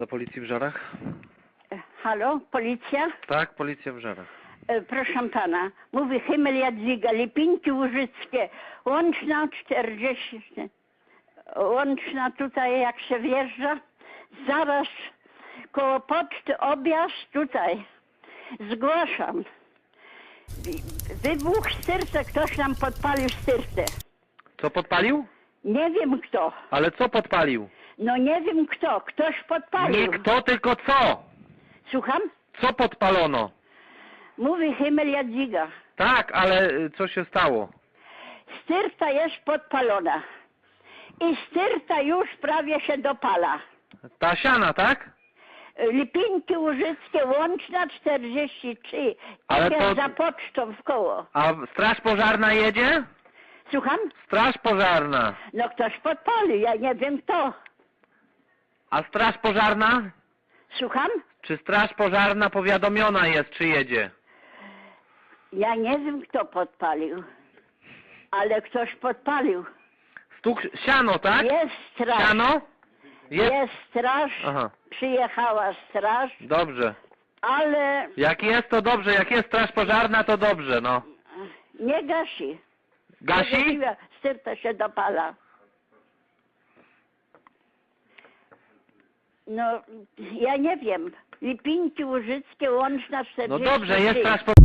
Do policji w Żarach? Halo, policja? Tak, policja w Żarach. E, proszę pana, mówi Himmel Jadwiga, Lipinki Łużyckie, łączna 40, łączna tutaj jak się wjeżdża, zaraz koło poczty objazd tutaj. Zgłaszam. Wybuch styrce, ktoś nam podpalił styrtę. Co podpalił? Nie wiem kto. Ale co podpalił? No nie wiem kto. Ktoś podpalił. Nie kto, tylko co? Słucham? Co podpalono? Mówi Himmel Jadwiga. Tak, ale y, co się stało? Styrta jest podpalona. I styrta już prawie się dopala. Ta siana, tak? Lipinki Łużyckie, łączna 43. Ale Ale to- za pocztą w koło. A straż pożarna jedzie? Słucham? Straż pożarna. No ktoś podpalił, ja nie wiem kto. A straż pożarna? Słucham? Czy straż pożarna powiadomiona jest, czy jedzie? Ja nie wiem kto podpalił. Ale ktoś podpalił. Stuk siano, tak? Jest straż. Siano? Jest. Jest straż. Aha, Przyjechała straż, dobrze. ale Jak jest, to dobrze. Jak jest straż pożarna, to dobrze, no. nie gasi. Gasi? Styrta się dopala. No, ja nie wiem. Lipinki Łużyckie, Łączna 40. No dobrze, jest transport...